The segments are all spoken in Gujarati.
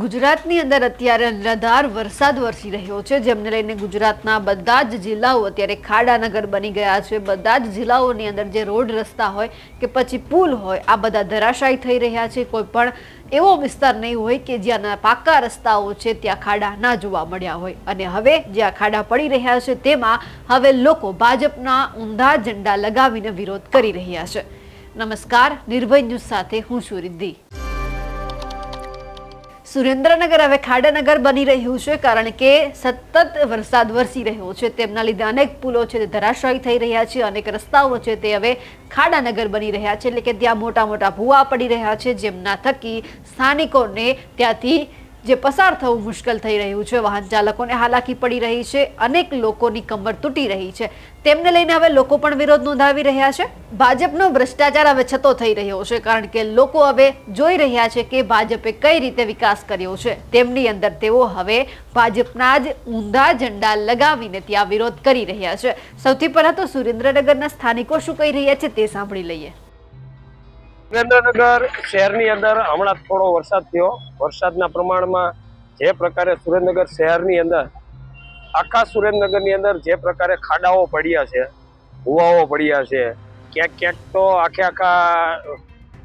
ગુજરાતની અંદર અત્યારે અનરાધાર વરસાદ વરસી રહ્યો છે, જેમને લઈને ગુજરાતના બધા જ જિલ્લાઓ અત્યારે ખાડાનગર બની ગયા છે. બધા જ જિલ્લાઓની અંદર જે રોડ રસ્તા હોય કે પછી પુલ હોય, આ બધા ધરાશાયી થઈ રહ્યા છે. કોઈ પણ એવો વિસ્તાર નહીં હોય કે જ્યાંના પાકા રસ્તાઓ છે, ત્યાં ખાડા ના જોવા મળ્યા હોય. અને હવે જ્યાં ખાડા પડી રહ્યા છે, તેમાં હવે લોકો ભાજપના ઊંધા ઝંડા લગાવીને વિરોધ કરી રહ્યા છે. નમસ્કાર, નિર્ભય ન્યૂઝ સાથે હું છું રિદ્ધિ. સુરેન્દ્રનગર હવે ખાડાનગર બની રહ્યું છે, કારણ કે સતત વરસાદ વરસી રહ્યો છે. તેમના લીધે અનેક પુલો છે તે ધરાશાયી થઈ રહ્યા છે, અનેક રસ્તાઓ છે તે હવે ખાડાનગર બની રહ્યા છે, એટલે કે ત્યાં મોટા મોટા ભૂવા પડી રહ્યા છે, જેમના થકી સ્થાનિકોને ત્યાંથી જે પસાર થવું મુશ્કેલ થઈ રહ્યું છે, વાહન ચાલકોને હાલાકી પડી રહી છે, અનેક લોકોની કમર તૂટી રહી છે. તેમને લઈને હવે લોકો પણ વિરોધ નોંધાવી રહ્યા છે. ભાજપનો ભ્રષ્ટાચાર હવે છતો થઈ રહ્યો છે, કારણ કે લોકો હવે જોઈ રહ્યા છે કે ભાજપે કઈ રીતે વિકાસ કર્યો છે. તેમની અંદર તેઓ હવે ભાજપના જ ઊંધા ઝંડા લગાવીને ત્યાં વિરોધ કરી રહ્યા છે. સૌથી પહેલા તો સુરેન્દ્રનગરના સ્થાનિકો શું કહી રહ્યા છે તે સાંભળી લઈએ. સુરેન્દ્રનગર શહેરની અંદર હમણાં થોડો વરસાદ થયો. વરસાદના પ્રમાણમાં જે પ્રકારે સુરેન્દ્રનગર શહેરની અંદર, આખા સુરેન્દ્રનગરની અંદર જે પ્રકારે ખાડાઓ પડ્યા છે ભૂવાઓ પડ્યા છે, ક્યાંક ક્યાંક તો આખે આખા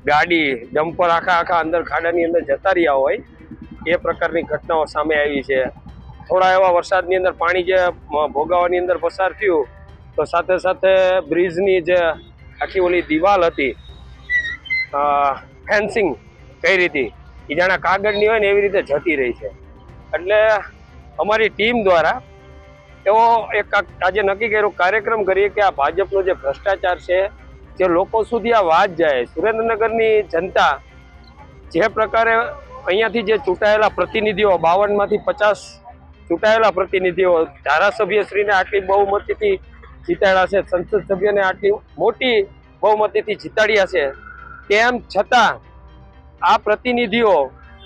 ગાડી, ડમ્પર આખા આખા અંદર ખાડાની અંદર જતા રહ્યા હોય. એ પ્રકારની ઘટનાઓ સામે આવી છે. થોડા એવા વરસાદની અંદર પાણી જે ભોગાવાની અંદર પસાર થયું, તો સાથે સાથે બ્રિજની જે આખી ઓલી દિવાલ હતી ફેન્સિંગ કઈ રીતે? એ જાણે કાગળની હોય ને એવી રીતે જતી રહી છે. એટલે અમારી ટીમ દ્વારા એવો એક આજે નક્કી કર્યો, કાર્યક્રમ કરીએ કે આ ભાજપનો જે ભ્રષ્ટાચાર છે, જે લોકો સુધી આ વાત જાય, સુરેન્દ્રનગરની જનતા જે પ્રકારે અહીંયાથી જે ચૂંટાયેલા પ્રતિનિધિઓ, બાવનમાંથી પચાસ ચૂંટાયેલા પ્રતિનિધિઓ, ધારાસભ્યશ્રીને આટલી બહુમતીથી જીતાડ્યા છે, સંસદ સભ્યને આટલી મોટી બહુમતીથી જીતાડ્યા છે તેમ છતાં, આ પ્રતિનિધિઓ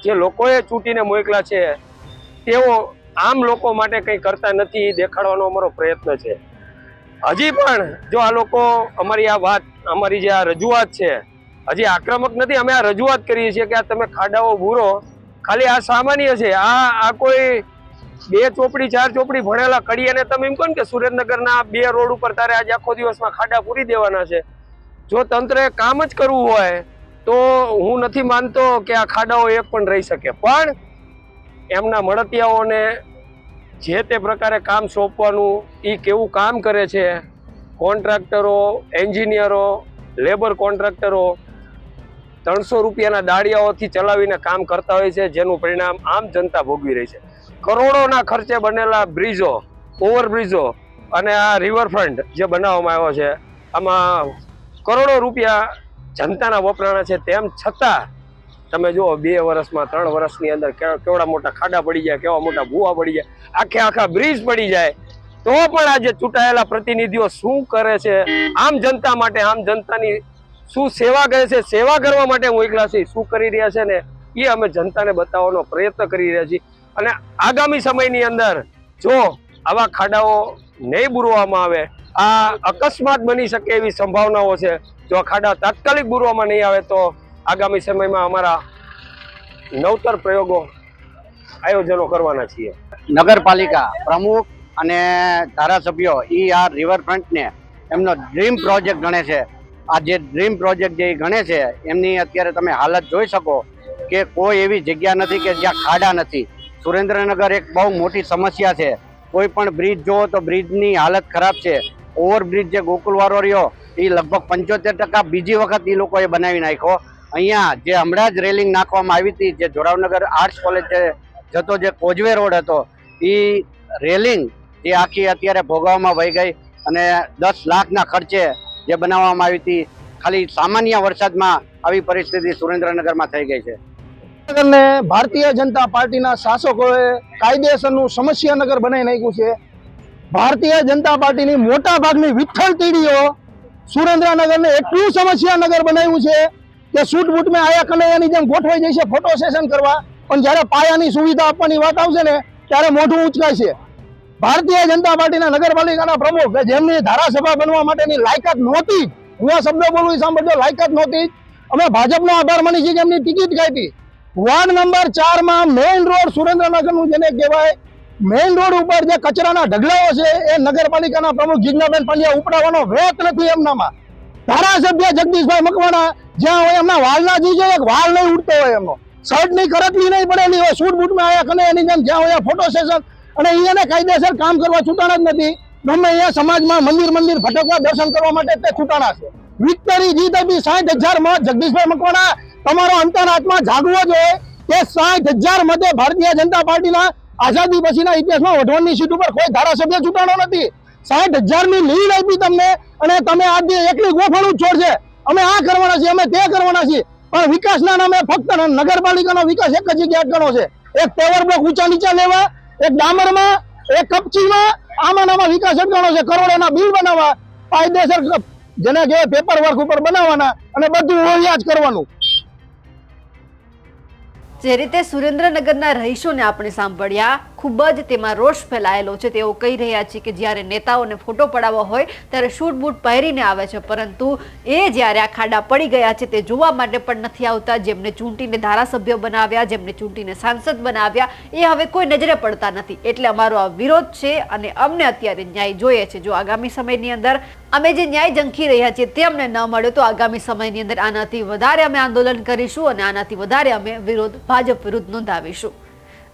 જે લોકોએ ચૂંટીને મોકલા છે, તેઓ આમ લોકો માટે કંઈ કરતા નથી દેખાડવાનો અમારો પ્રયત્ન છે. હજી પણ જો આ લોકો અમારી આ વાત, અમારી જે આ રજૂઆત છે, હજી આક્રમક નથી, અમે આ રજૂઆત કરીએ છીએ કે આ તમે ખાડાઓ ભૂરો. ખાલી આ સામાન્ય છે, આ આ કોઈ બે ચોપડી, ચાર ચોપડી ભણેલા કડીએને તમે એમ કહો કે સુરેન્દ્રનગરના બે રોડ ઉપર તારે આજે આખો દિવસમાં ખાડા પૂરી દેવાના છે. જો તંત્રએ કામ જ કરવું હોય, તો હું નથી માનતો કે આ ખાડાઓ એક પણ રહી શકે. પણ એમના મળતિયાઓને જે તે પ્રકારે કામ સોંપવાનું એ કેવું કામ કરે છે? કોન્ટ્રાક્ટરો, એન્જિનિયરો, લેબર કોન્ટ્રાક્ટરો ત્રણસો રૂપિયાના દાળિયાઓથી ચલાવીને કામ કરતા હોય છે, જેનું પરિણામ આમ જનતા ભોગવી રહી છે. કરોડોના ખર્ચે બનેલા બ્રિજો, ઓવરબ્રિજો અને આ રિવરફ્રન્ટ જે બનાવવામાં આવ્યો છે, આમાં કરોડો રૂપિયા જનતાના વપરાણા છે. તેમ છતાં તમે જુઓ, બે વર્ષમાં, ત્રણ વર્ષની અંદર કેવડા મોટા ખાડા પડી જાય, કેવા મોટા ભૂવા પડી જાય, આખે આખા બ્રિજ પડી જાય. તો પણ આજે ચૂંટાયેલા પ્રતિનિધિઓ શું કરે છે? આમ જનતા માટે, આમ જનતાની શું સેવા કરે છે? સેવા કરવા માટે મોકલા છે. શું કરી રહ્યા છે ને? એ અમે જનતાને બતાવવાનો પ્રયત્ન કરી રહ્યા છીએ. અને આગામી સમયની અંદર જો આવા ખાડાઓ નહીં બુરવામાં આવે આ અકસ્માત બની શકે એવી સંભાવનાઓ છે. જો આ ખાડા તાત્કાલિક બુરવામાં નહીં આવે તો આગામી સમયમાં અમારા નવતર પ્રયોગો આયોજનો કરવાના છીએ. નગરપાલિકા પ્રમુખ અને ધારાસભ્યો એ આ રિવરફ્રન્ટને એમનો ડ્રીમ પ્રોજેક્ટ ગણે છે. આ જે ડ્રીમ પ્રોજેક્ટ જે ગણે છે, એમની અત્યારે તમે હાલત જોઈ શકો કે કોઈ એવી જગ્યા નથી કે જ્યાં ખાડા નથી. સુરેન્દ્રનગર એક બહુ મોટી સમસ્યા છે. કોઈ પણ બ્રિજ જુઓ તો બ્રિજની હાલત ખરાબ છે. ઓવરબ્રિજ જે ગોકુલવાળો રહ્યો, એ લગભગ પંચોતેર ટકા બીજી વખત એ લોકોએ બનાવી નાખ્યો. અહીંયા જે હમણાં જ રેલિંગ નાખવામાં આવી હતી, જે જોરાવનગર આર્ટ્સ કોલેજ જતો જે કોજવે રોડ હતો એ રેલિંગ જે આખી અત્યારે ભોગવવામાં વહી ગઈ અને દસ લાખના ખર્ચે જે બનાવવામાં આવી હતી, ખાલી સામાન્ય વરસાદમાં આવી પરિસ્થિતિ સુરેન્દ્રનગરમાં થઈ ગઈ છે. ભારતીય જનતા પાર્ટીના શાસકોએ કાયદેસરનું સમસ્યાનગર બનાવી નાખ્યું છે. ભારતીય જનતા પાર્ટીની મોટા ભાગની વિઠ્ઠલ તીડીઓ સુરેન્દ્રનગરને એટલું સમસ્યાનગર બનાવ્યું છે કે સૂટ બૂટમાં આયા કનૈયાની જેમ ગોઠવાઈ જાય છે ફોટો સેશન કરવા. પણ જ્યારે પાયાની સુવિધા આપવાની વાત આવશે ને, ત્યારે મોઢું ઉચકાય છે ભારતીય જનતા પાર્ટીના નગરપાલિકાના પ્રમુખ કે જેમની ધારાસભા બનવા માટેની લાયકાત નહોતી. હું આ શબ્દો બોલું એ સાંભળજો, લાયકાત નહોતી અમે ભાજપનો આભાર માની છીએ કે એમની ટિકિટ કાઢી. વોર્ડ નંબર ચારમાં મેઇન રોડ સુરેન્દ્રનગરનું જેને કહેવાય મેઇન રોડ ઉપર જે કચરાના ઢગલાઓ છે, એ નગરપાલિકાના પ્રમુખ જિજ્ઞાબેન પંડ્યા ઉપડાવવાનો વેત નથી એમનામાં. ધારાસભ્ય જગદીશભાઈ મકવાણા જ્યાં હોય એમના વાલના જી છે એક વાલ નહીં ઉડતો હોય એમનો. શર્ટની કરતલી નહીં પડેલી હોય, સૂટ બૂટમાં આવ્યા કને એની જેમ જ્યાં હોય ફોટો સેશન અને એને કાયદેસર કામ કરવા છૂટાણા જ નથી. ગમે અહીંયા સમાજમાં મંદિર મંદિર ભટકવા દર્શન કરવા માટે તે છૂટાણા છે. વિક્ટરી જીત આપી સાઠ હજાર મત. જગદીશભાઈ મકવાણા, તમારો અંતરાત્મા જાગવો જોઈએ. કે સાઠ હજાર મતે ભારતીય જનતા પાર્ટીના આઝાદી પછીના ઇતિહાસમાં વઢવાણની સીટ ઉપર કોઈ ધારાસભ્ય ચૂંટાણો નથી. સાઠ હજારની લીડ આપી તમને અને તમે આજે એકલી ગોફાળું જ છોડશે. અમે આ કરવાના છીએ, અમે તે કરવાના છીએ. પણ વિકાસના નામે ફક્ત નગરપાલિકાનો વિકાસ એક જ જગ્યાએ અટકણો છે. એક પેવર બ્લોક ઊંચા નીચા લેવા, એક ડામરમાં, એક કપચીમાં, આમાં આમાં વિકાસ અટકણો છે. કરોડોના બિલ બનાવવા કાયદેસર જેને કે પેપર વર્ક ઉપર બનાવવાના અને બધું ઓળિયા જ કરવાનું. જે રીતે સુરેન્દ્રનગરના રહીશોને આપણે સાંભળ્યા ખૂબ જ તેમાં રોષ ફેલાયેલો છે. તેઓ કહી રહ્યા છે કે જ્યારે નેતાઓને ફોટો પડાવવો હોય ત્યારે શૂટ બૂટ પહેરીને આવે છે. પરંતુ એ જ્યારે આ ખાડા પડી ગયા છે તે જોવા માટે પણ નથી આવતા. જેમને ચૂંટીને ધારાસભ્ય બનાવ્યા, જેમને ચૂંટીને સાંસદ બનાવ્યા, એ હવે કોઈ નજરે પડતા નથી. એટલે અમારો આ વિરોધ છે અને અમને અત્યારે ન્યાય જોઈએ છે. જો આગામી સમયની અંદર અમે જે ન્યાય ઝંખી રહ્યા છીએ તે અમને ન મળ્યો તો આગામી સમયની અંદર આનાથી વધારે અમે આંદોલન કરીશું અને આનાથી વધારે અમે વિરોધ, ભાજપ વિરુદ્ધ નોંધાવીશું.